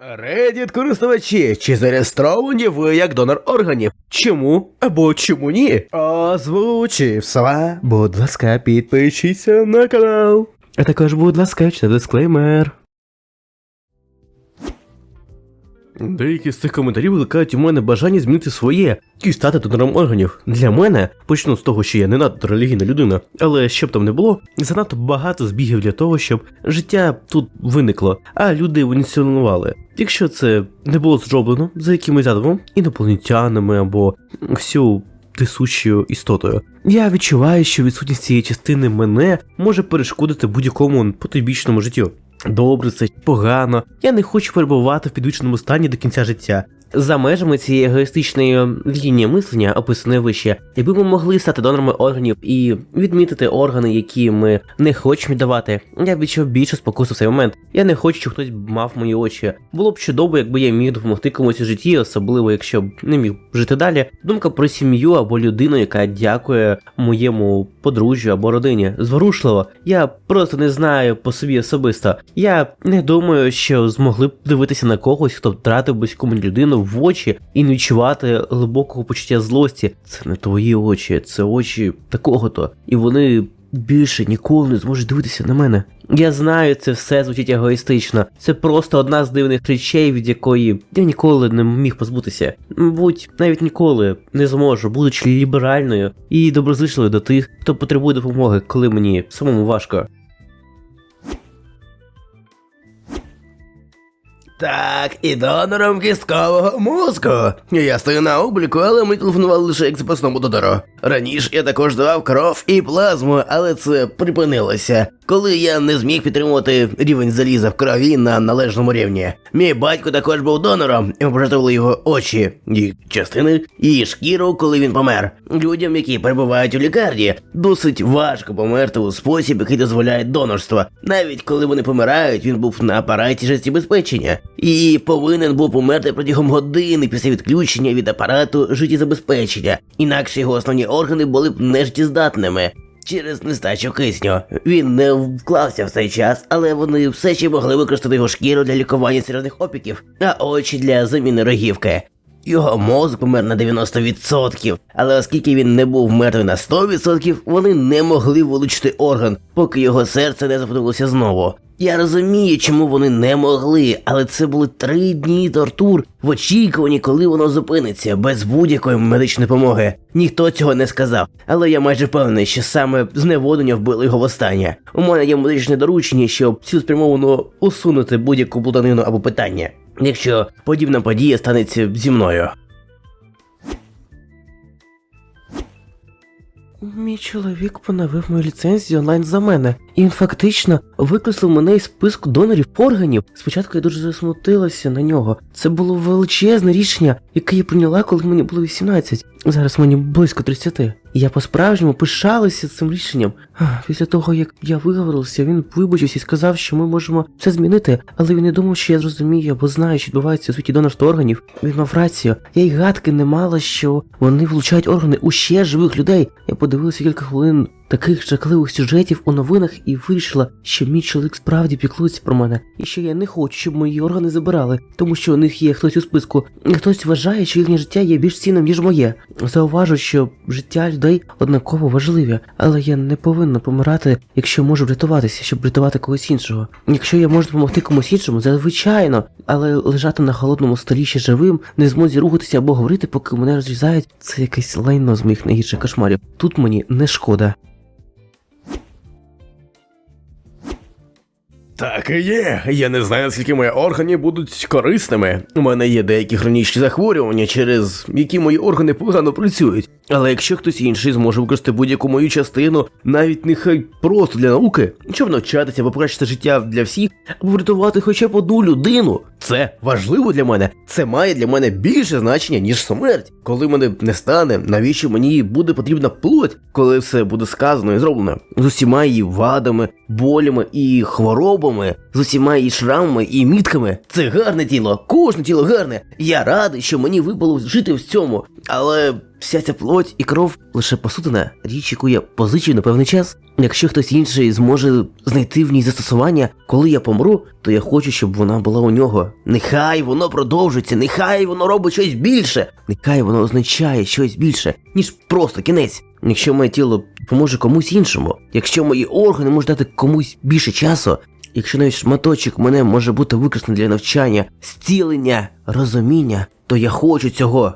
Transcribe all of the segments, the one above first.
Reddit користувачі, чи зареєстровані ви як донор органів? Чому або чому ні? Озвучив слова, Будь ласка, підпишіться на канал. А також, будь ласка, читайте дисклеймер. Деякі з цих коментарів викликають у мене бажання змінити своє і стати донором органів. Для мене почну з того, що я не надто релігійна людина, але щоб там не було, занадто багато збігів для того, щоб життя тут виникло, а люди еволюціонували. Якщо це не було зроблено за якимось задумом, інопланетянами або всю тисучою істотою. Я відчуваю, що відсутність цієї частини мене може перешкодити будь-якому потойбічному життю. Добре, це погано. Я не хочу перебувати в підвищеному стані до кінця життя. За межами цієї егоїстичної лінії мислення, описаної вище, якби ми могли стати донорами органів і відмітити органи, які ми не хочемо віддавати, я б відчув більше спокусу в цей момент. Я не хочу, щоб хтось мав мої очі. Було б чудово, якби я міг допомогти комусь у житті, особливо якщо б не міг жити далі. Думка про сім'ю або людину, яка дякує моєму подружжю або родині. Зворушливо. Я просто не знаю по собі особисто. Я не думаю, що змогли б дивитися на когось, хто втратив близьку мені людину в очі і не відчувати глибокого почуття злості. Це не твої очі, це очі такого-то. І вони більше ніколи не зможуть дивитися на мене. Я знаю, це все звучить егоїстично. Це просто одна з дивних речей, від якої я ніколи не міг позбутися. Мабуть, навіть ніколи не зможу, будучи ліберальною і доброзичливою до тих, хто потребує допомоги, коли мені самому важко. Так, і донором кісткового мозку. Я стою на обліку, але ми телефонували лише як запасному донору. Раніше я також давав кров і плазму, але це припинилося, коли я не зміг підтримувати рівень заліза в крові на належному рівні. Мій батько також був донором, і ми пожертвували його очі, їх частини і шкіру, коли він помер. Людям, які перебувають у лікарні, досить важко померти у спосіб, який дозволяє донорство. Навіть коли вони помирають, він був на апараті життєбезпечення і повинен був померти протягом години після відключення від апарату життєзабезпечення, інакше його основні органи були б нежиттєздатними. Через нестачу кисню він не вклався в цей час, але вони все ще могли використати його шкіру для лікування серйозних опіків, а очі для заміни рогівки. Його мозок помер на 90%, але оскільки він не був мертвий на 100%, вони не могли вилучити орган, поки його серце не запнулося знову. Я розумію, чому вони не могли, але це були три дні тортур в очікуванні, коли воно зупиниться, без будь-якої медичної допомоги. Ніхто цього не сказав, але я майже впевнений, що саме зневодення вбило його востаннє. У мене є медичне доручення, щоб цілеспрямовано усунути будь-яку блуданину або питання, якщо подібна подія станеться зі мною. Мій чоловік поновив мою ліцензію онлайн за мене, і він фактично викреслив мене із списку донорів органів. Спочатку я дуже засмутилася на нього. Це було величезне рішення, яке я прийняла, коли мені було 18. Зараз мені близько 30. І я по-справжньому пишалася цим рішенням. Після того, як я виговорився, він вибачився і сказав, що ми можемо все змінити, але він не думав, що я зрозумію або знаю, що відбувається у світі донорства органів. Він мав рацію. Я й гадки не мала, що вони влучають органи у ще живих людей. Я подивилася кілька хвилин таких жахливих сюжетів у новинах і вирішила, що мій чоловік справді піклується про мене, і що я не хочу, щоб мої органи забирали, тому що у них є хтось у списку, і хтось вважає, що їхнє життя є більш цінним, ніж моє. Зауважу, що життя людей однаково важливі, але я не повинна помирати, якщо можу врятуватися, щоб врятувати когось іншого. Якщо я можу допомогти комусь іншому, звичайно, але лежати на холодному столі ще живим, не змозі рухатися або говорити, поки мене розрізають, це якесь лайно з моїх найгірших кошмарів. Тут мені не шкода. Так і є. Я не знаю, наскільки мої органи будуть корисними. У мене є деякі хронічні захворювання, через які мої органи погано працюють. Але якщо хтось інший зможе використати будь-яку мою частину, навіть нехай просто для науки, щоб навчатися покращити життя для всіх, або врятувати хоча б одну людину, це важливо для мене. Це має для мене більше значення, ніж смерть. Коли мене не стане, навіщо мені буде потрібна плоть, коли все буде сказано і зроблено з усіма її вадами, болями і хворобами, з усіма її шрамами і мітками. Це гарне тіло, кожне тіло гарне. Я радий, що мені випало жити в цьому, але Вся ця плоть і кров лише посудина, річ, яку я позичу на певний час. Якщо хтось інший зможе знайти в ній застосування, коли я помру, то я хочу, щоб вона була у нього. Нехай воно продовжується, нехай воно робить щось більше, нехай воно означає щось більше, ніж просто кінець. Якщо моє тіло поможе комусь іншому, якщо мої органи можуть дати комусь більше часу, якщо навіть шматочок мене може бути використаний для навчання, зцілення, розуміння, то я хочу цього.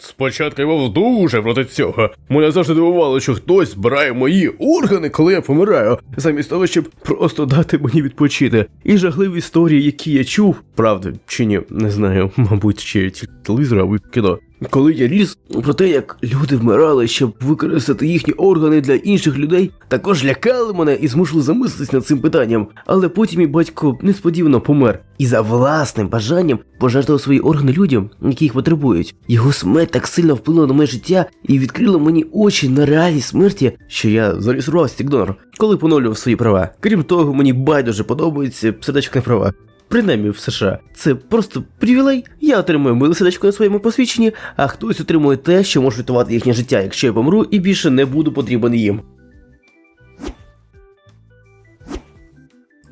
Спочатку я був дуже проти цього. Мене завжди дивувало, що хтось збирає мої органи, коли я помираю, замість того, щоб Просто дати мені відпочити. І жахливі історії, які я чув, правда чи ні, не знаю, мабуть, ще тільки телевізор або кіно. Коли я ріс про те, як люди вмирали, щоб використати їхні органи для інших людей, також лякали мене і змусили замислитись над цим питанням. Але потім мій батько несподівано помер і за власним бажанням пожертвував свої органи людям, які їх потребують. Його смерть так сильно вплинула на моє життя і відкрила мені очі на реальність смерті, що я зареєструвався як донор, коли поновлював свої права. Крім того, мені байдуже подобається сердечко на права. Принаймні в США. Це просто привілей. Я отримую миле сердечко на своєму посвідченні, а хтось отримує те, що може рятувати їхнє життя, якщо я помру і більше не буду потрібен їм.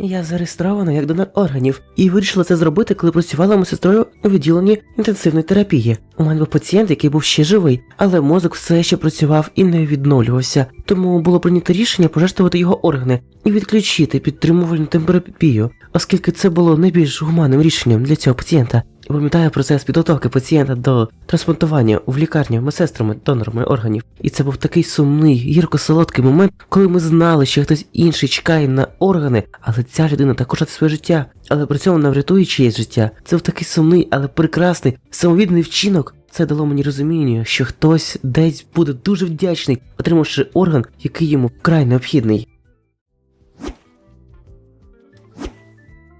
Я зареєстрована як донор органів і вирішила це зробити, коли працювала медсестрою у відділенні інтенсивної терапії. У мене був пацієнт, який був ще живий, але мозок все ще працював і не відновлювався. Тому було прийнято рішення пожертвувати його органи і відключити підтримувальну терапію, оскільки це було найбільш гуманним рішенням для цього пацієнта. Пам'ятаю процес підготовки пацієнта до трансплантування в лікарні медсестрами, донорами органів. І це був такий сумний, гірко-солодкий момент, коли ми знали, що хтось інший чекає на органи, але ця людина також рятує своє життя, але при цьому не врятує чиєсь життя. Це був такий сумний, але прекрасний, самовідданий вчинок. Це дало мені розуміння, що хтось десь буде дуже вдячний, отримавши орган, який йому вкрай необхідний.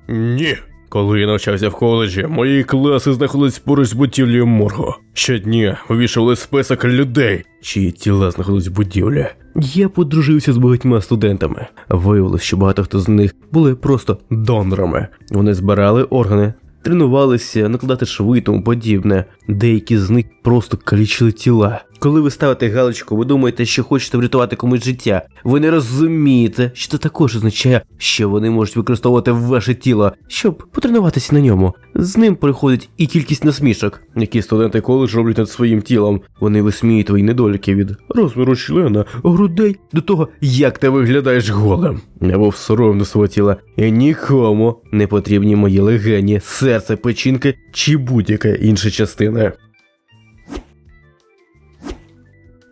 Ні. Коли я навчався в коледжі, мої класи знаходились поруч з будівлею моргу. Щодня вивішували список людей, чиї тіла знаходились в будівлі. Я подружився з багатьма студентами. Виявилось, що багато хто з них були просто донорами. Вони збирали органи, тренувалися накладати шви тому подібне. Деякі з них просто калічили тіла. Коли ви ставите галочку, ви думаєте, що хочете врятувати комусь життя. Ви не розумієте, що це також означає, що вони можуть використовувати ваше тіло, щоб потренуватися на ньому. З ним приходить і кількість насмішок, які студенти коледжу роблять над своїм тілом. Вони висміють твої недоліки від розміру члена, грудей до того, як ти виглядаєш голим. Я був соромно свого тіла, і нікому не потрібні мої легені, серце, печінки чи будь-яка інша частина.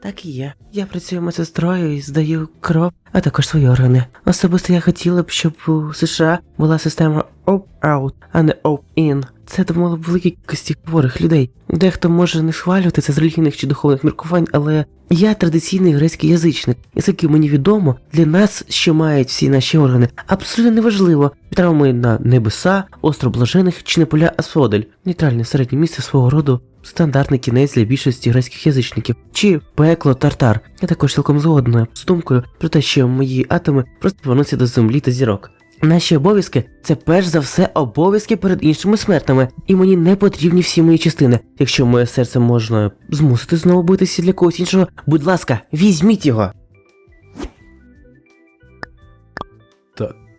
Так і є. Я працюю медсестрою і здаю кров, а також свої органи. Особисто я хотіла б, щоб у США була система opt-out, а не opt-in. Це допомогло б великій кількості хворих людей. Дехто може не схвалювати це з релігійних чи духовних міркувань, але я традиційний грецький язичник, і скільки мені відомо, для нас, що мають всі наші органи, абсолютно неважливо, травми на небеса, остров блажених чи не поля Асфодель, нейтральне середнє місце свого роду стандартний кінець для більшості грецьких язичників, чи пекло тартар. Я також цілком згодна з думкою про те, що мої атоми просто повернуться до землі та зірок. Наші обов'язки це перш за все обов'язки перед іншими смертними, і мені не потрібні всі мої частини. Якщо моє серце можна змусити знову битися для когось іншого, будь ласка, візьміть його.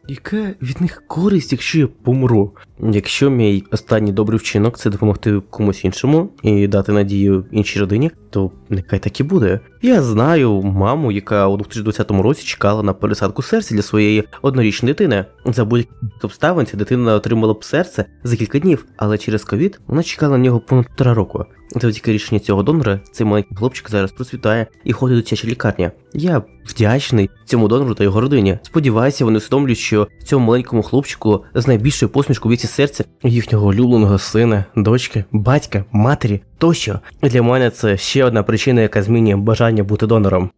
Яка від них користь, якщо я помру? Якщо мій останній добрий вчинок це допомогти комусь іншому і дати надію іншій родині, то нехай так і буде. Я знаю маму, яка у 2020 році чекала на пересадку серця для своєї однорічної дитини. За будь-яких обставин ця дитина отримала б серце за кілька днів, але через ковід вона чекала на нього понад півтора року. Завдяки рішенню цього донора, цей маленький хлопчик зараз процвітає і ходить до дитяча лікарня. Я вдячний цьому донору та його родині. Сподіваюся, вони усвідомлюють, що цьому маленькому хлопчику з найбільшою посмішкою віці серця їхнього улюбленого сина, дочки, батька, матері тощо. Для мене це ще одна причина, яка змінює бажання бути донором.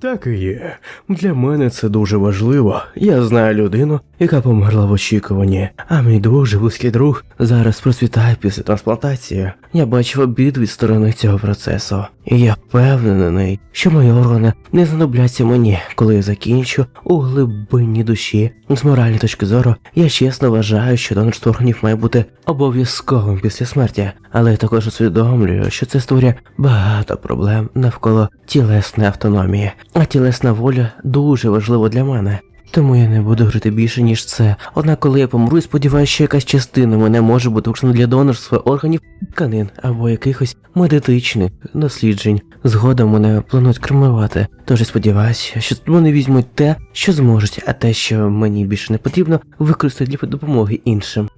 Так і є. Для мене це дуже важливо. Я знаю людину, яка померла в очікуванні, а мій дуже близький друг зараз процвітає після трансплантації. Я бачив обидві сторони цього процесу, і я впевнений, що мої органи не знадобляться мені, коли я закінчу у глибині душі. З моральної точки зору, я чесно вважаю, що донорство органів має бути обов'язковим після смерті, але я також усвідомлюю, що це створює багато проблем навколо тілесної автономії. А тілесна воля дуже важлива для мене. Тому я не буду говорити більше, ніж це. Однак, коли я помру, і сподіваюся, що якась частина мене може бути використана для донорства органів, тканин або якихось медичних досліджень. Згодом мене планують кремувати. Тож сподіваюся, що вони візьмуть те, що зможуть, а те, що мені більше не потрібно, використають для допомоги іншим.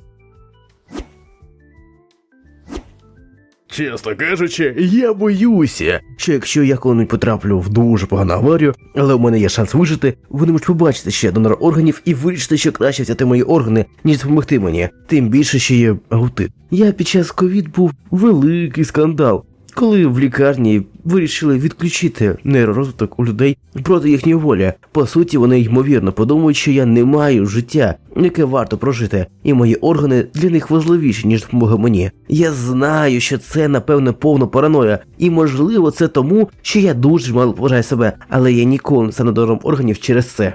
Чесно кажучи, я боюся, що якщо я коли-небудь потраплю в дуже погану аварію, але у мене є шанс вижити, вони можуть побачити, ще донор органів і вирішити, що краще взяти мої органи, ніж допомогти мені, тим більше, що є аутит. Я під час ковід був великий скандал. Коли в лікарні вирішили відключити нейророзвиток у людей проти їхньої волі, по суті, вони ймовірно подумають, що я не маю життя, яке варто прожити, і мої органи для них важливіші, ніж допомога мені. Я знаю, що це напевно повна параноя, і можливо це тому, що я дуже мало поважаю себе, але я ніколи не стану донором органів через це.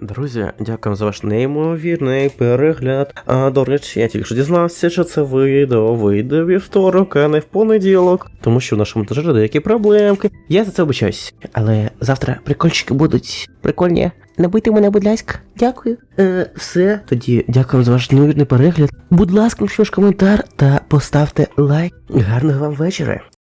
Друзі, дякую за ваш неймовірний перегляд. А до речі, я тільки що дізнався, що це відео вийде вівторок, а не в понеділок, тому що в нашому монтажері деякі проблемки. Я за це обичаюсь. Але завтра прикольчики будуть прикольні. Не бийте мене, будь ласка. Дякую. Е, все. Тоді дякую за ваш неймовірний перегляд. Будь ласка, напишіть коментар та поставте лайк. Гарного вам вечора.